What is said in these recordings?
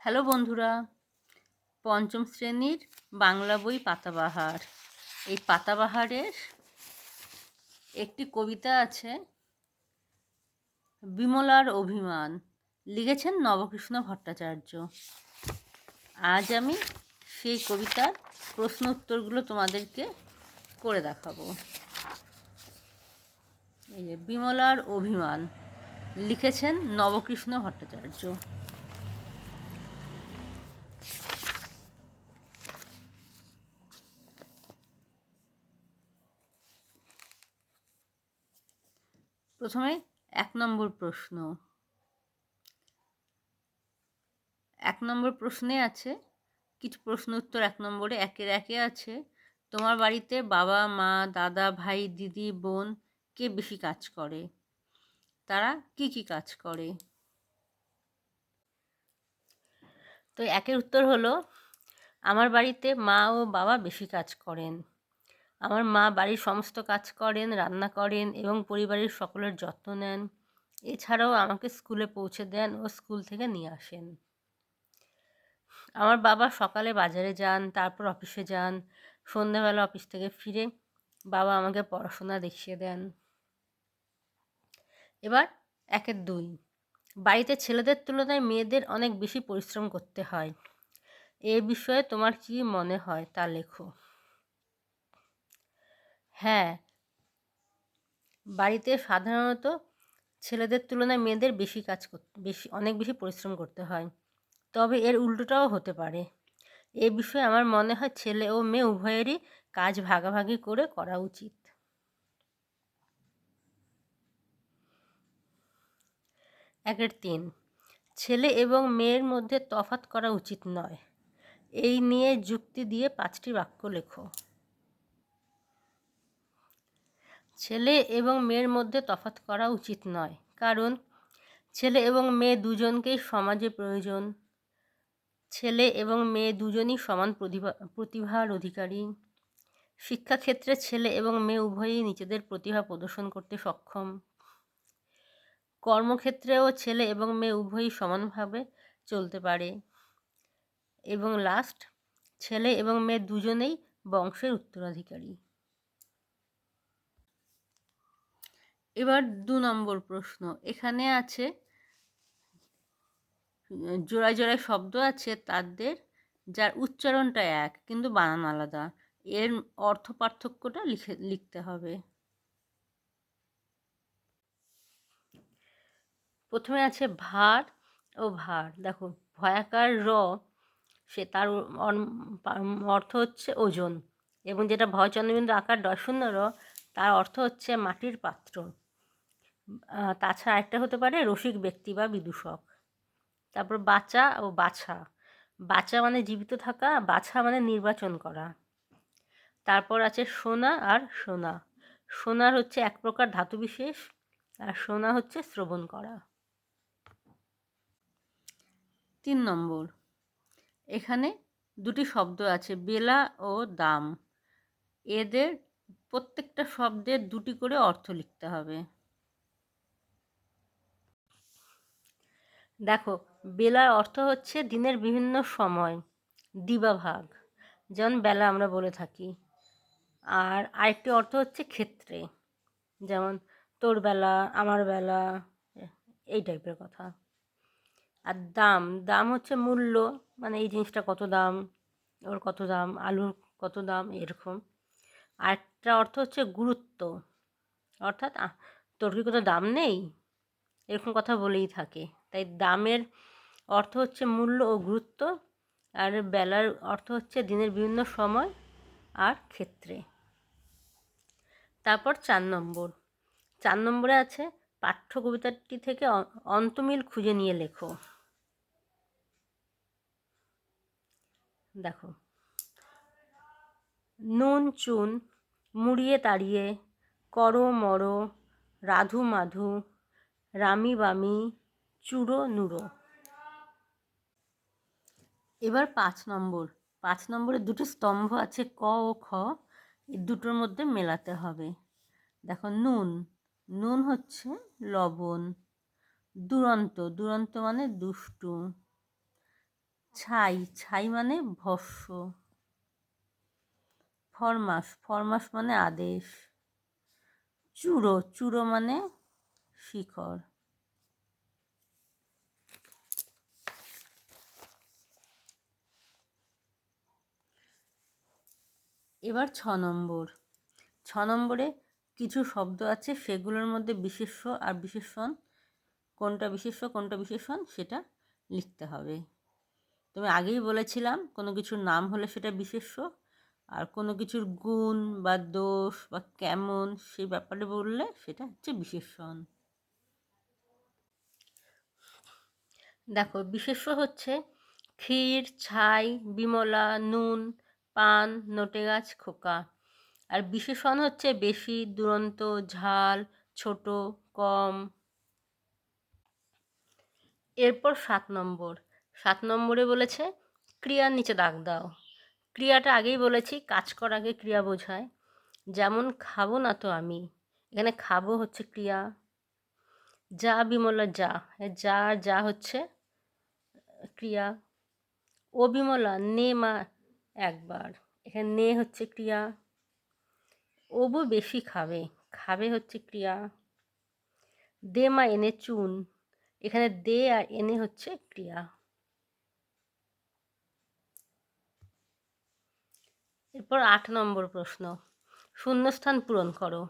Hello বন্ধুরা, পঞ্চম শ্রেণির বাংলা বই পাতাবাহার। এই পাতাবাহারের একটি কবিতা আছে, বিমলার অভিমান, লিখেছেন নবকৃষ্ণ ভট্টাচার্য। আজ আমি সেই কবিতার প্রশ্ন উত্তরগুলো তোমাদেরকে করে দেখাবো। এই যে, বিমলার অভিমান, লিখেছেন নবকৃষ্ণ ভট্টাচার্য। প্রথমে এক নম্বর প্রশ্ন। এক নম্বর প্রশ্নে আছে, কিছু প্রশ্ন উত্তর এক নম্বরে একের একে আছে, তোমার বাড়িতে বাবা, মা, দাদা, ভাই, দিদি, বোন কে বেশি কাজ করে? তারা কি কি কাজ করে? তো একের উত্তর হলো, আমার বাড়িতে মা ও বাবা বেশি কাজ করেন। আমার মা বাড়ির সমস্ত কাজ করেন, রান্না করেন এবং পরিবারের সকলের যত্ন নেন। এছাড়াও আমাকে স্কুলে পৌঁছে দেন ও স্কুল থেকে নিয়ে আসেন। আমার বাবা সকালে বাজারে যান, তারপর অফিসে যান, সন্ধ্যাবেলা অফিস থেকে ফিরে বাবা আমাকে পড়াশোনা দেখিয়ে দেন। এবার একের দুই। বাড়িতে ছেলেদের তুলনায় মেয়েদের অনেক বেশি পরিশ্রম করতে হয়। এ বিষয়ে তোমার কি মনে হয় তা লেখো। হ্যাঁ। বাড়িতে সাধারণত ছেলেদের তুলনায় মেয়েদের বেশি কাজ করতে বেশি, অনেক বেশি পরিশ্রম করতে হয়। তবে এর উল্টোটাও হতে পারে। এ বিষয়ে আমার মনে হয় ছেলে ও মেয়ে উভয়েরই কাজ ভাগাভাগি করে করা উচিত। একের তিন, ছেলে এবং মেয়ের মধ্যে তফাত করা উচিত নয়। এই নিয়ে যুক্তি দিয়ে পাঁচটি বাক্য লেখো। ছেলে এবং মেয়ের মধ্যে তফাৎ করা উচিত নয়। কারণ ছেলে এবং মেয়ে দুজনকেই সমাজে প্রয়োজন। ছেলে এবং মেয়ে দুজনই সমান প্রতিভা, প্রতিভার অধিকারী। শিক্ষাক্ষেত্রে ছেলে এবং মেয়ে উভয়ই নিজেদের প্রতিভা প্রদর্শন করতে সক্ষম। কর্মক্ষেত্রেও ছেলে এবং মেয়ে উভয়ই সমানভাবে চলতে পারে। এবং লাস্ট ছেলে এবং মেয়ে দুজনেই বংশের উত্তরাধিকারী। এবার দু নম্বর প্রশ্ন। এখানে আছে জোড়ায় জোড়ায় শব্দ আছে তাদের, যার উচ্চারণটা এক, কিন্তু বানান আলাদা। এর অর্থ পার্থক্যটা লিখে, লিখতে হবে। প্রথমে আছে ভার ও ভার। দেখো, ভয়াকার র, সে তার অর্থ হচ্ছে ওজন। এবং যেটা ভয় চন্দ্রবিন্দু আকার দশূন্য র, তার অর্থ হচ্ছে মাটির পাত্র। তাছাড়া একটা হতে পারে রসিক ব্যক্তি বা বিদূষক। তারপর বাচ্চা ও বাছা। বাচ্চা মানে জীবিত থাকা, বাছা মানে নির্বাচন করা। তারপর আছে সোনা আর সোনা। সোনার হচ্ছে এক প্রকার ধাতু বিশেষ, আর সোনা হচ্ছে শ্রবণ করা। তিন নম্বর। এখানে দুটি শব্দ আছে, বেলা ও দাম। এদের প্রত্যেকটা শব্দের দুটি করে অর্থ লিখতে হবে। দেখো, বেলার অর্থ হচ্ছে দিনের বিভিন্ন সময় দিবাভাগ যেমন বেলা আমরা বলে থাকি। আর আরেকটি অর্থ হচ্ছে ক্ষেত্রে। যেমন, তোর বেলা, আমার বেলা, এই টাইপের কথা। আর দাম দাম হচ্ছে মূল্য মানে এই জিনিসটা কত দাম, ওর কত দাম, আলুর কত দাম, এরকম। আরেকটা অর্থ হচ্ছে গুরুত্ব। অর্থাৎ তোর কি কোনো দাম নেই? এরকম কথা বলেই থাকে। তাই দামের অর্থ হচ্ছে মূল্য ও গুরুত্ব, আর বেলার অর্থ হচ্ছে দিনের বিভিন্ন সময় আর ক্ষেত্রে। তারপর চার নম্বর। চার নম্বরে আছে পাঠ্য কবিতাটি থেকে অন্তমিল খুঁজে নিয়ে লেখো। দেখো। নুন, চুন, মুড়িয়ে তাড়িয়ে, করো, মরো, রাধু, মাধু রামি বামি চুড়ো নুড়ো এবার পাঁচ নম্বর। পাঁচ নম্বরে দুটো স্তম্ভ আছে, ক ও খ। এই দুটোর মধ্যে মেলাতে হবে। দেখো, নুন। নুন হচ্ছে লবণ। দুরন্ত। দুরন্ত মানে দুষ্টু। ছাই। ছাই মানে ভস্য। ফরমাস ফরমাস মানে আদেশ। চূড়ো চূড়ো মানে শিখর। এবার ছ নম্বর। ছ নম্বরে কিছু শব্দ আছে, সেগুলোর মধ্যে বিশেষ্য আর বিশেষণ। কোনটা বিশেষ্য, কোনটা বিশেষণ, সেটা লিখতে হবে। তুমি আগেই বলেছিলাম, কোনো কিছুর নাম হলে সেটা বিশেষ্য, আর কোনো কিছুর গুণ বা দোষ বা কেমন সেই ব্যাপারে বললে সেটা হচ্ছে বিশেষণ। দেখো বিশেষ্য হচ্ছে ক্ষীর, ছাই, বিমলা, নুন, পান, নোটে গাছ, খোকা। আর বিশেষণ হচ্ছে বেশি, দুরন্ত, ঝাল, ছোট, কম। এরপর সাত নম্বর। সাত নম্বরে বলেছে ক্রিয়ার নিচে দাগ দাও। ক্রিয়াটা আগেই বলেছি, কাজ আগে ক্রিয়া বোঝায়। যেমন, খাব না তো আমি। এখানে খাব হচ্ছে ক্রিয়া। যা বিমলা যা। যা যা হচ্ছে ক্রিয়া। ও বিমলা নে মা, একবার। এখানে নে হচ্ছে ক্রিয়া। ওবু বেশি খাবে খাবে হচ্ছে ক্রিয়া। দে মা, এনে চুন। এখানে দে আর এনে হচ্ছে ক্রিয়া। এরপর আট নম্বর প্রশ্ন। শূন্যস্থান পূরণ করো।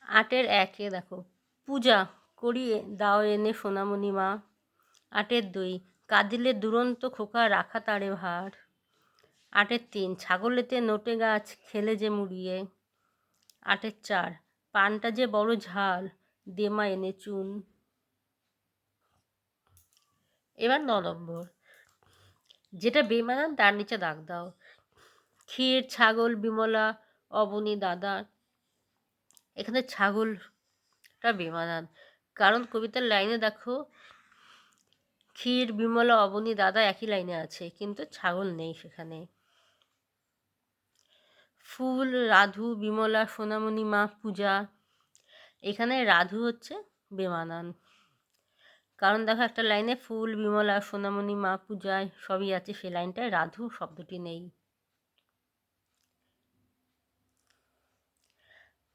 আটের একে দেখো। পূজা, করিয়ে দাও এনে সোনামণি মা। আটের দুই। কাঁদিলে দুরন্ত খোকা রাখা তারে ভার। আটের তিন, ছাগলেতে নোটে গাছ খেলে যে মুড়িয়ে। আটের চার, পানটা যে বড় ঝাল, দেমা এনে চুন। এবার ন নম্বর। যেটা বেমানান তার নিচে দাগ দাও। ক্ষীর, ছাগল, বিমলা, অবনী, দাদা। এখানে ছাগলটা বেমানান। কারণ কবিতার লাইনে দেখো ক্ষীর, বিমলা, অবনী দাদা একই লাইনে আছে, কিন্তু ছাগল নেই সেখানে। ফুল, রাধু, বিমলা, সোনামণি, মা, পূজা। এখানে রাধু হচ্ছে বেমানান। কারণ দেখো একটা লাইনে ফুল, বিমলা, সোনামণি, মা পূজায় সবই আছে, সেই লাইনটায় রাধু শব্দটি নেই।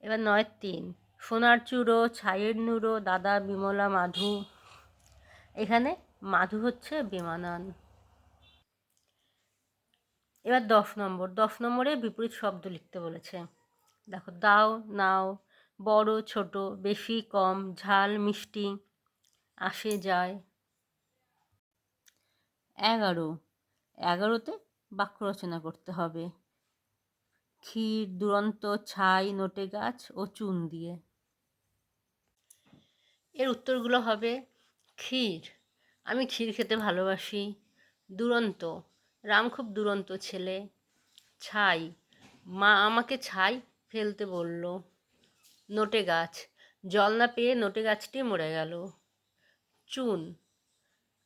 এবার নয় তিন, সোনার চূড়ো, ছাইয়ের নুড়ো, দাদা, বিমলা, মাধু। এখানে মাধু হচ্ছে বেমানান। এবার দশ নম্বর। দশ নম্বরে বিপরীত শব্দ লিখতে বলেছে। দেখো, দাও, নাও, বড়, ছোট, বেশি, কম, ঝাল, মিষ্টি, আসে, যায়। এগারো। এগারোতে বাক্য রচনা করতে হবে। ক্ষীর, দুরন্ত, ছাই, নোটে গাছ ও চুন দিয়ে। এর উত্তরগুলো হবে ক্ষীর। আমি ক্ষীর খেতে ভালোবাসি। দুরন্ত, রাম খুব দুরন্ত ছেলে। ছাই, মা আমাকে ছাই ফেলতে বলল। নোটে গাছ, জল না পেয়ে নোটে গাছটি মরে গেল। চুন,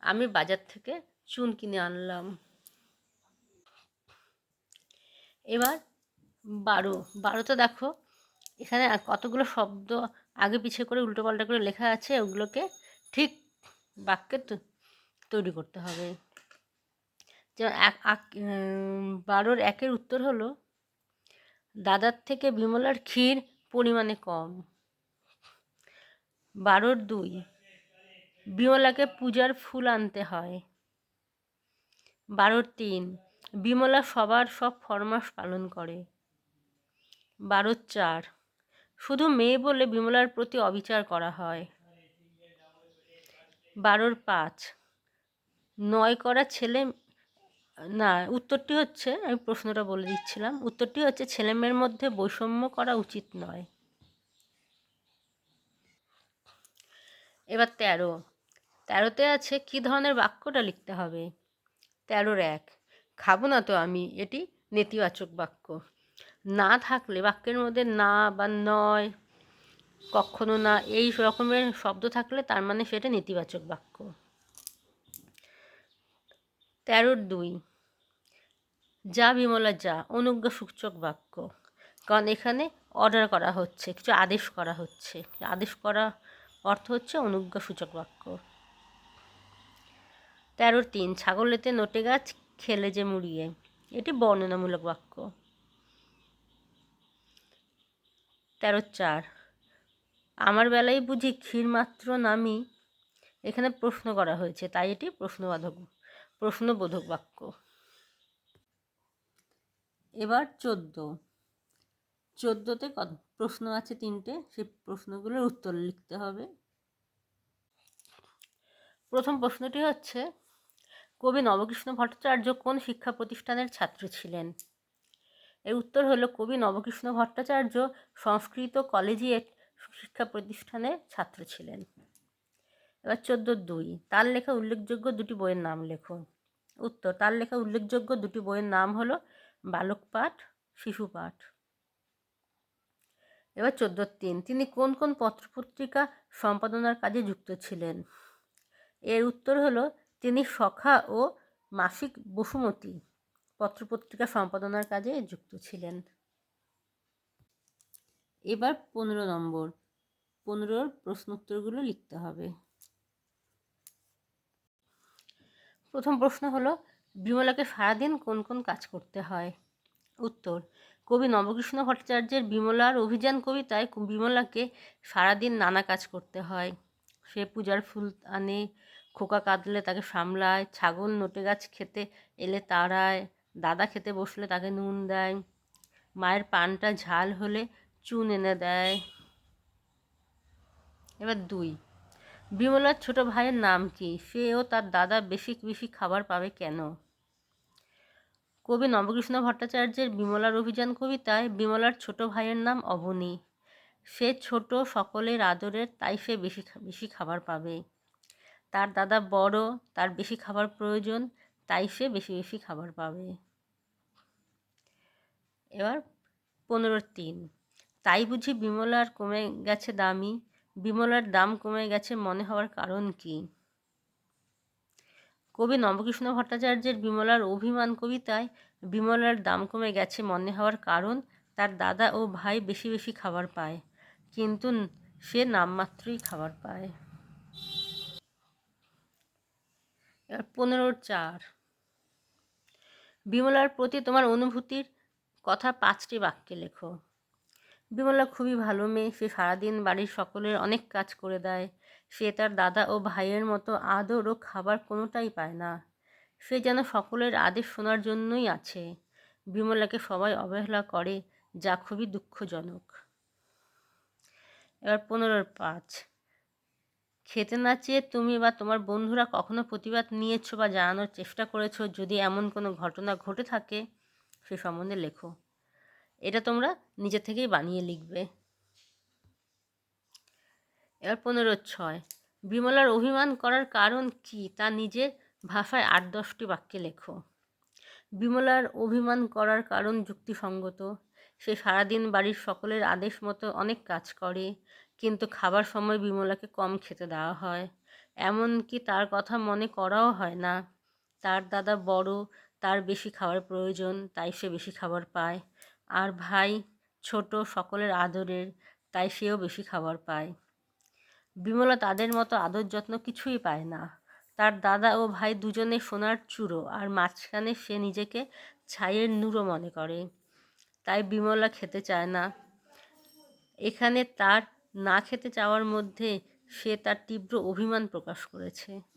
আমি বাজার থেকে চুন কিনে আনলাম। এবার বারো বারোতে দেখো, এখানে কতগুলো শব্দ আগে পিছিয়ে করে উল্টো পাল্টা করে লেখা আছে, ওগুলোকে ঠিক বাক্যে তৈরি করতে হবে। যেমন এক বারোর একের উত্তর হলো, দাদার থেকে বিমলার ক্ষীর পরিমাণে কম। বারোর দুই, বিমলাকে পূজার ফুল আনতে হয়। বারোর তিন, বিমলা সবার সব ফরমাস পালন করে। বারোর চার, শুধু মেয়ে বলে বিমলার প্রতি অবিচার করা হয়। বারোর পাঁচ। নয় করা ছেলে, না, উত্তরটি হচ্ছে, আমি প্রশ্নটা বলে দিচ্ছিলাম, উত্তরটি হচ্ছে ছেলেমেয়ের মধ্যে বৈষম্য করা উচিত নয়। এবার তেরো। তেরোতে আছে কি ধরনের বাক্যটা লিখতে হবে? তেরোর এক, খাব না তো আমি, এটি নেতিবাচক বাক্য। না থাকলে বাক্যের মধ্যে না বা নয় কখনো না এই রকমের শব্দ থাকলে তার মানে সেটা নেতিবাচক বাক্য। তেরোর দুই, যা বিমলা, যা অনুজ্ঞা সূচক বাক্য। কারণ এখানে অর্ডার করা হচ্ছে, কিছু আদেশ করা হচ্ছে। আদেশ করা অর্থ হচ্ছে অনুজ্ঞা সূচক বাক্য। তেরো তিন ছাগলেতে নোটে গাছ খেলে যে মুড়িয়ে। এটি বর্ণনামূলক বাক্য। তেরো চার আমার বেলায় বুঝি ক্ষীর মাত্র নামি এখানে প্রশ্ন করা হয়েছে, তাই এটি প্রশ্নবাধক, প্রশ্নবোধক বাক্য। এবার চোদ্দ। চোদ্দোতে প্রশ্ন আছে তিনটে, সেই প্রশ্নগুলোর উত্তর লিখতে হবে। প্রথম প্রশ্নটি হচ্ছে, কবি নবকৃষ্ণ ভট্টাচার্য কোন শিক্ষা প্রতিষ্ঠানের ছাত্র ছিলেন? এর উত্তর হলো, কবি নবকৃষ্ণ ভট্টাচার্য সংস্কৃত কলেজিয়েট শিক্ষা প্রতিষ্ঠানের ছাত্র ছিলেন। এবার চোদ্দ দুই, তার লেখা উল্লেখযোগ্য দুটি বইয়ের নাম লেখো উত্তর, তার লেখা উল্লেখযোগ্য দুটি বইয়ের নাম হলো বালক পাঠ, শিশু পাঠ। এবার চোদ্দ তিন, তিনি কোন কোন পত্রপত্রিকা সম্পাদনার কাজে যুক্ত ছিলেন? এর উত্তর হলো, তিনি সখা ও মাসিক বসুমতী পত্রপত্রিকা সম্পাদনার কাজে যুক্ত ছিলেন। এবার পনেরো নম্বর। পনেরোর প্রশ্নোত্তরগুলো লিখতে হবে। প্রথম প্রশ্ন হলো, বিমলাকে সারাদিন কোন কোন কাজ করতে হয়? উত্তর, কবি নবকৃষ্ণ ভট্টাচার্যের বিমলার অভিযান কবিতায় বিমলাকে সারাদিন নানা কাজ করতে হয়। সে পূজার ফুল আনে, খোকা কাঁদলে তাকে সামলায়, ছাগল নোটে গাছ খেতে এলে তাড়ায়, দাদা খেতে বসলে তাকে নুন দেয়। মায়ের পানটা ঝাল হলে চুন এনে দেয়। এবার দুই। বিমলার ছোট ভাইয়ের নাম কি? সে ও তার দাদা বেশি বেশি খাবার পাবে কেন? কবি নবকৃষ্ণ ভট্টাচার্যের বিমলার অভিযান কবিতায় বিমলার ছোট ভাইয়ের নাম অবনী। সে ছোট সকলের আদরের, তাই সে বেশি বেশি খাবার পাবে। তার দাদা বড়, তার বেশি খাবার প্রয়োজন, তাই সে বেশি বেশি খাবার পাবে। এবার পনেরো তিন। তাই বুঝি বিমলার কমে গেছে দামি বিমলার দাম কমে গেছে মনে হওয়ার কারণ কি? কবি নবকৃষ্ণ ভট্টাচার্যের বিমলার অভিমান কবিতায় বিমলার দাম কমে গেছে মনে হওয়ার কারণ তার দাদা ও ভাই বেশি বেশি খাবার পায়, কিন্তু সে নামমাত্রই খাবার পায়। এবার পনেরো চার। বিমলার প্রতি তোমার অনুভূতির কথা পাঁচটি বাক্যে লেখো। বিমলা খুবই ভালো মেয়ে। সে সারাদিন বাড়ির সকলের অনেক কাজ করে দেয়। সে তার দাদা ও ভাইয়ের মতো আদর ও খাবার কোনোটাই পায় না। সে যেন সকলের আদেশ শোনার জন্যই আছে। বিমলাকে সবাই অবহেলা করে, যা খুবই দুঃখজনক। এবার পনেরোর পাঁচ। খেতে না চেয়ে তুমি বা তোমার বন্ধুরা কখনো প্রতিবাদ নিয়েছো বা জানানোর চেষ্টা করেছ যদি এমন কোনো ঘটনা ঘটে থাকে? সে সম্বন্ধে লেখো। এটা তোমরা নিজে থেকেই বানিয়ে লিখবে। এবার পনেরো ছয়। বিমলার অভিমান করার কারণ কি? তা নিজের ভাষায় আট দশটি বাক্যে লেখো। বিমলার অভিমান করার কারণ যুক্তিসঙ্গত। সে সারাদিন বাড়ির সকলের আদেশ মতো অনেক কাজ করে, কিন্তু খাবার সময় বিমলাকে কম খেতে দেওয়া হয়। এমনকি তার কথা মনে করাও হয় না। তার দাদা বড়, তার বেশি খাবার প্রয়োজন, তাই সে বেশি খাবার পায়। আর ভাই ছোট সকলের আদরের, তাই সেও বেশি খাবার পায়। বিমলা তাদের মতো আদর যত্ন কিছুই পায় না। তার দাদা ও ভাই দুজনে সোনার চূড়ো আর মাঝখানে সে নিজেকে ছাইয়ের নুরো মনে করে। তাই বিমলা খেতে চায় না। এখানে তার না খেতে চাওয়ার মধ্যে সে তার তীব্র অভিমান প্রকাশ করেছে।